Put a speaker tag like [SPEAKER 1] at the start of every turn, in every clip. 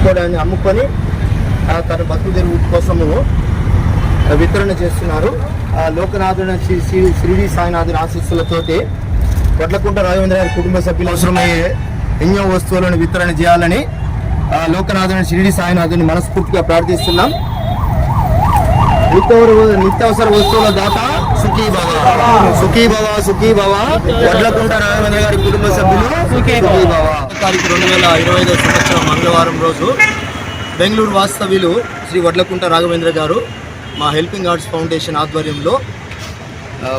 [SPEAKER 1] అమ్ముకోవడాన్ని అమ్ముకొని తన బతుకు తెరువు కోసము వితరణ చేస్తున్నారు. ఆ, లోకనాథుడు శ్రీ శ్రీడి సాయినాథుని ఆశీస్సులతోటి వడ్లకుంట రాఘవేంద్ర గారి కుటుంబ సభ్యులు అవసరమయ్యే ఎన్నో వస్తువులను వితరణ చేయాలని ఆ, లోకనాథుని షిరిడి సాయినాథుని మనస్ఫూర్తిగా ప్రార్థిస్తున్నాం. నిత్యవర నిత్యావసర వస్తువుల దాత సుఖీ భవ. సుఖీ భవ సుఖీ భవ. వడ్లకుంట రాఘవేంద్ర గారి కుటుంబ సభ్యులు సుఖీ భవ. తారీఖు రెండు వేల ఇరవై ఐదో సంవత్సరం మంగళవారం రోజు బెంగళూరు వాస్తవ్యులు శ్రీ వడ్లకుంట రాఘవేంద్ర గారు మా హెల్పింగ్ ఆర్ట్స్ ఫౌండేషన్ ఆధ్వర్యంలో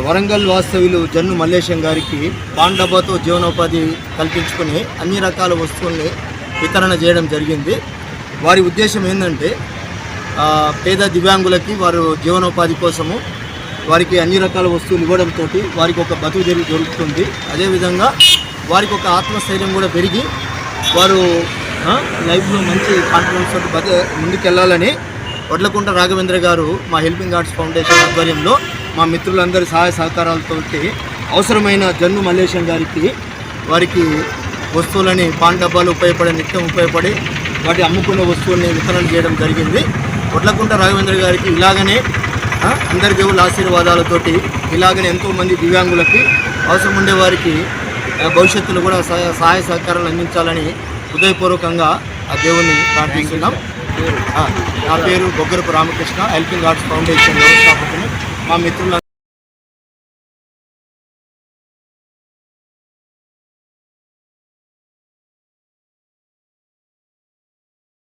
[SPEAKER 1] వరంగల్ వాస్తవ్యులు జన్ను మల్లేశం గారికి పాన్ డబ్బాతో జీవనోపాధి కల్పించుకొని అన్ని రకాల వస్తువుల్ని వితరణ చేయడం జరిగింది. వారి ఉద్దేశం ఏంటంటే పేద దివ్యాంగులకి వారు జీవనోపాధి కోసము వారికి అన్ని రకాల వస్తువులు ఇవ్వడంతో వారికి ఒక బతుకు జరుగు దొరుకుతుంది. అదేవిధంగా వారికి ఒక ఆత్మస్థైర్యం కూడా పెరిగి వారు లైఫ్లో మంచి కాన్ఫిడెన్స్ తోటి ముందుకెళ్ళాలని వడ్లకుంట రాఘవేంద్ర గారు మా హెల్పింగ్ ఆర్ట్స్ ఫౌండేషన్ ఆధ్వర్యంలో మా మిత్రులందరి సహాయ సహకారాలతోటి అవసరమైన జన్ను మల్లేశం గారికి వారికి వస్తువులని పాన్ డబ్బాలు ఉపయోగపడే నిత్యం ఉపయోగపడి వాటి అమ్ముకున్న వస్తువుల్ని వితరణ చేయడం జరిగింది. వడ్లకుంట రాఘవేంద్ర గారికి ఇలాగనే అందరి దేవుళ్ళ ఆశీర్వాదాలతోటి ఇలాగనే ఎంతోమంది దివ్యాంగులకి అవసరం ఉండే వారికి భవిష్యత్తులో కూడా సహాయ సహాయ సహకారాలు అందించాలని హృదయపూర్వకంగా ఆ దేవుణ్ణి ప్రార్థిస్తున్నాం. నా పేరు Boggarapu Ramakrishna helping arts foundation వ్యవస్థాపకుని మా మిత్రుల